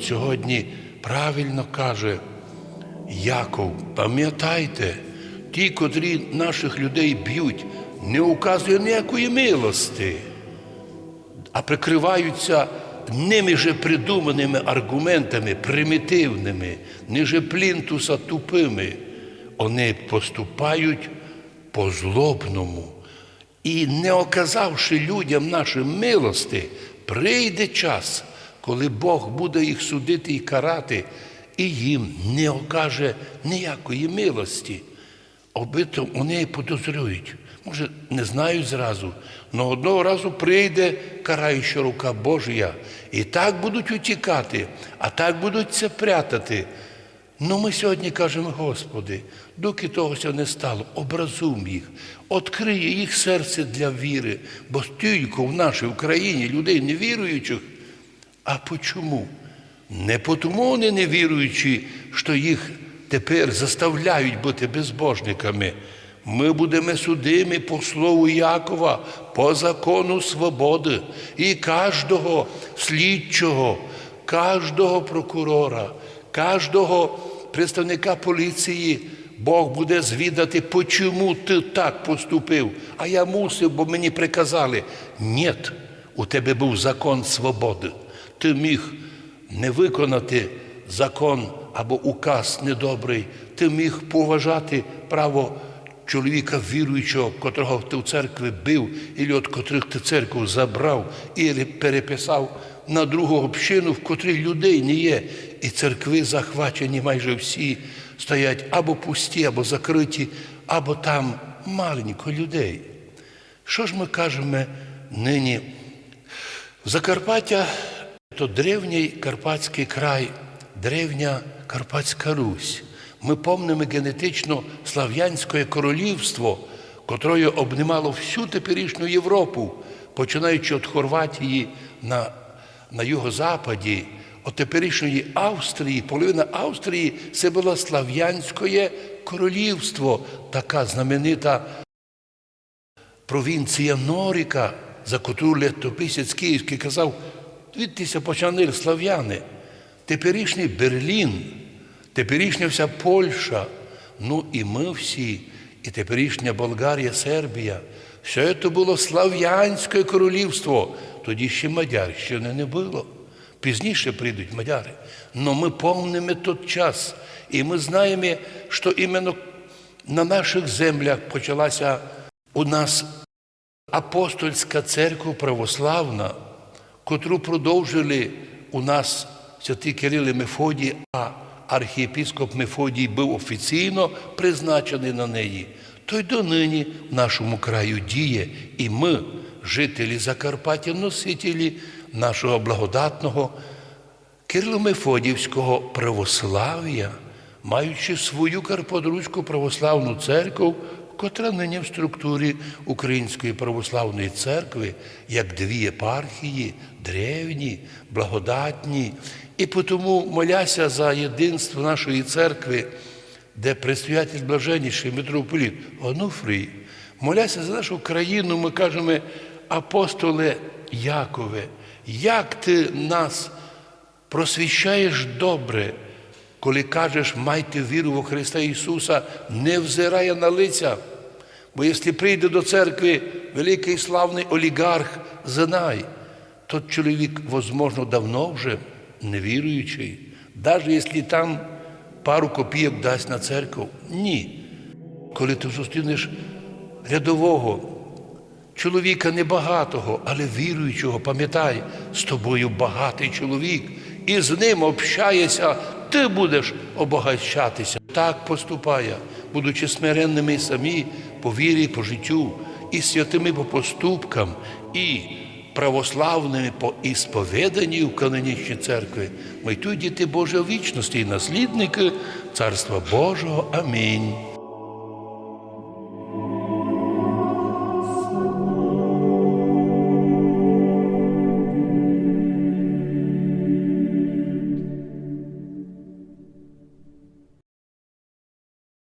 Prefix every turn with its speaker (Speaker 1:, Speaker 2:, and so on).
Speaker 1: Сьогодні правильно каже Яков, пам'ятайте, ті, котрі наших людей б'ють, не указує ніякої милости, а прикриваються ними же придуманими аргументами, примітивними, ниже плінтуса тупими. Вони поступають по злобному. І не оказавши людям нашим милости, прийде час, коли Бог буде їх судити і карати, і їм не окаже ніякої милості. Обито вони подозрюють. Може, не знають зразу, але одного разу прийде караюча рука Божія. І так будуть утікати, а так будуть це прятати. Ну ми сьогодні кажемо, Господи, доки того не стало, образум їх, відкриє їх серце для віри, бо стільки в нашій Україні людей невіруючих. А почому? Не тому вони невіруючі, що їх тепер заставляють бути безбожниками. Ми будемо судимі по слову Якова, по закону свободи. І кожного слідчого, кожного прокурора, кожного представника поліції Бог буде звідати, почому ти так поступив. А я мусив, бо мені приказали. Ні, у тебе був закон свободи. Ти міг не виконати закон або указ недобрий, ти міг поважати право чоловіка віруючого, котрого ти в церкві бив, і від котрих ти церкву забрав і переписав на другу общину, в котрій людей не є. І церкви захвачені майже всі, стоять або пусті, або закриті, або там маленько людей. Що ж ми кажемо нині? Закарпаття то древній Карпатський край, древня Карпатська Русь. Ми помнимо генетично Слав'янське королівство, котрою обнімало всю теперішню Європу, починаючи від Хорватії на, на юго-западі, від теперішньої Австрії, половина Австрії це було Слав'янське королівство, така знаменита провінція Норіка, за котру летописець Київський казав, відтися почали слав'яни, теперішній Берлін, теперішня вся Польща, ну і ми всі, і теперішня Болгарія, Сербія. Все це було Слав'янське королівство. Тоді ще Мадярщини не було. Пізніше прийдуть мадяри. Но ми помнимо той час. І ми знаємо, що іменно на наших землях почалася у нас апостольська церква православна, котру продовжили у нас святий Кирил і Мефодій, а архієпископ Мефодій був офіційно призначений на неї, то й донині в нашому краю діє, і ми, жителі Закарпаття, носителі нашого благодатного Кирило-Мефодіївського православ'я, маючи свою Карподруську православну церкву, котра нині в структурі Української православної церкви, як дві єпархії, древні, благодатні. І тому моляся за єдинство нашої церкви, де предстоятель блаженніший митрополіт Онуфрій, моляся за нашу країну, ми кажемо, апостоле Якове, як ти нас просвіщаєш добре, коли кажеш, майте віру во Христа Ісуса, не взирає на лиця. Бо якщо прийде до церкви великий славний олігарх, знай, тот чоловік, возможно, давно вже невіруючий, навіть якщо там пару копійок дасть на церкву. Ні. Коли ти зустрінеш рядового, чоловіка небагатого, але віруючого, пам'ятай, з тобою багатий чоловік, і з ним общаєшся, ти будеш обогащатися. Так поступає, будучи смиренними самі по вірі, по життю, і святими по поступкам, і православними по ісповіданні в канонічній церкві. Ми тут діти Божої вічності і наслідники Царства Божого. Амінь.